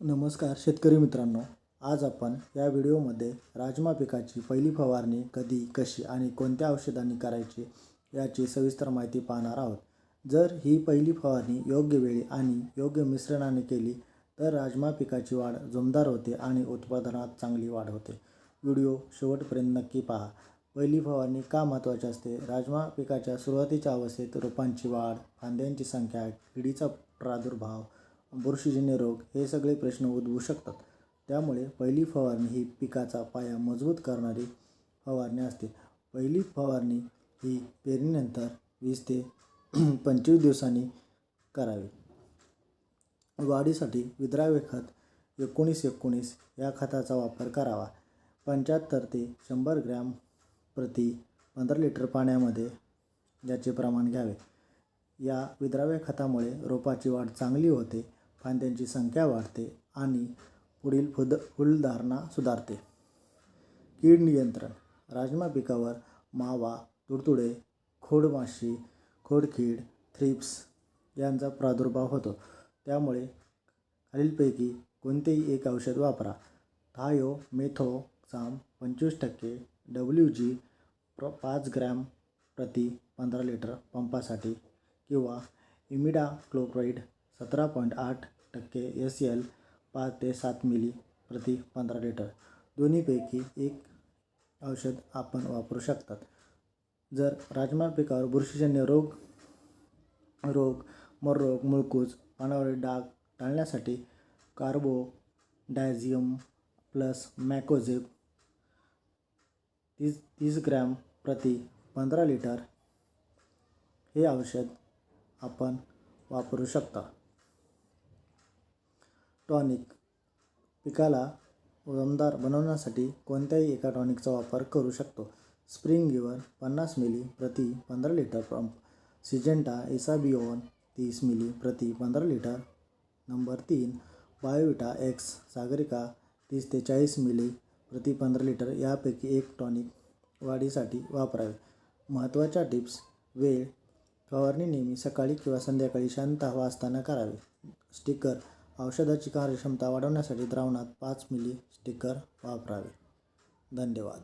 नमस्कार शेतकरी मित्रांनो आज आपण या व्हिडिओमध्ये राजमा पिकाची पहिली फवारणी कधी कशी आणि कोणत्या औषधांनी करायची याची सविस्तर माहिती पाहणार आहोत. जर ही पहिली फवारणी योग्य वेळी आणि योग्य मिश्रणाने केली तर राजमा पिकाची वाढ जोमदार होते आणि उत्पादनात चांगली वाढ होते. व्हिडिओ शेवटपर्यंत नक्की पहा. पहिली फवारणी का महत्त्वाची असते? राजमा पिकाच्या सुरुवातीच्या अवस्थेत रोपांची वाढ फांद्यांची संख्या किडीचा प्रादुर्भाव बुरशीजन्य रोग हे सगळे प्रश्न उद्भवू शकतात. त्यामुळे पहिली फवारणी ही पिकाचा पाया मजबूत करणारी फवारणी असते. पहिली फवारणी ही पेरणीनंतर वीस ते पंचवीस दिवसांनी करावी. वाढीसाठी विद्राव्य खत एकोणीस एकोणीस या खताचा वापर करावा. पंच्याहत्तर ते शंभर ग्रॅम प्रति पंधरा लिटर पाण्यामध्ये याचे प्रमाण घ्यावे. या विद्राव्य खतामुळे रोपाची वाढ चांगली होते. फांद्यांची संख्या वाढते आणि पुढील फुद फुलधारणा सुधारते. कीड नियंत्रण. राजमा पिकावर मावा तुडतुडे खोडमाशी खोडकीड थ्रिप्स यांचा प्रादुर्भाव होतो. त्यामुळे खालीलपैकी कोणतेही एक औषध वापरा. थायो मेथोसाम पंचवीस टक्के डब्ल्यू जी प्र पाच ग्रॅम प्रति पंधरा लिटर पंपासाठी किंवा इमिडाक्लोप्राईड सतरा पॉईंट आठ टक्के एस एल पाच ते सात मिली प्रति पंधरा लिटर. दोन्हीपैकी एक औषध आपण वापरू शकतात. जर राजमा पिकावर बुरशीजन्य रोग रोग मररोग मुळकूज पानावरील डाग टाळण्यासाठी कार्बो डायझियम प्लस मॅकोझेब तीस तीस ग्रॅम प्रति पंधरा लिटर हे औषध आपण वापरू शकता. टॉनिक पिकाला दमदार बनवण्यासाठी कोणत्याही एका टॉनिकचा वापर करू शकतो. स्प्रिंग गिवर पन्नास मिली प्रति पंधरा लिटर पंप. सिजेंटा एसाबिओन तीस मिली प्रति पंधरा लिटर नंबर तीन. बायोविटा एक्स सागरिका तीस ते चाळीस मिली प्रति पंधरा लिटर यापैकी एक टॉनिक वाढीसाठी वापरावे. महत्त्वाच्या टिप्स. वेळ फवारणी नेहमी सकाळी किंवा संध्याकाळी शांत हवा असताना करावे. स्टिकर औषधाची कार्यक्षमता वाढवण्यासाठी द्रावणात पाच मिली स्टिकर वापरावे. धन्यवाद.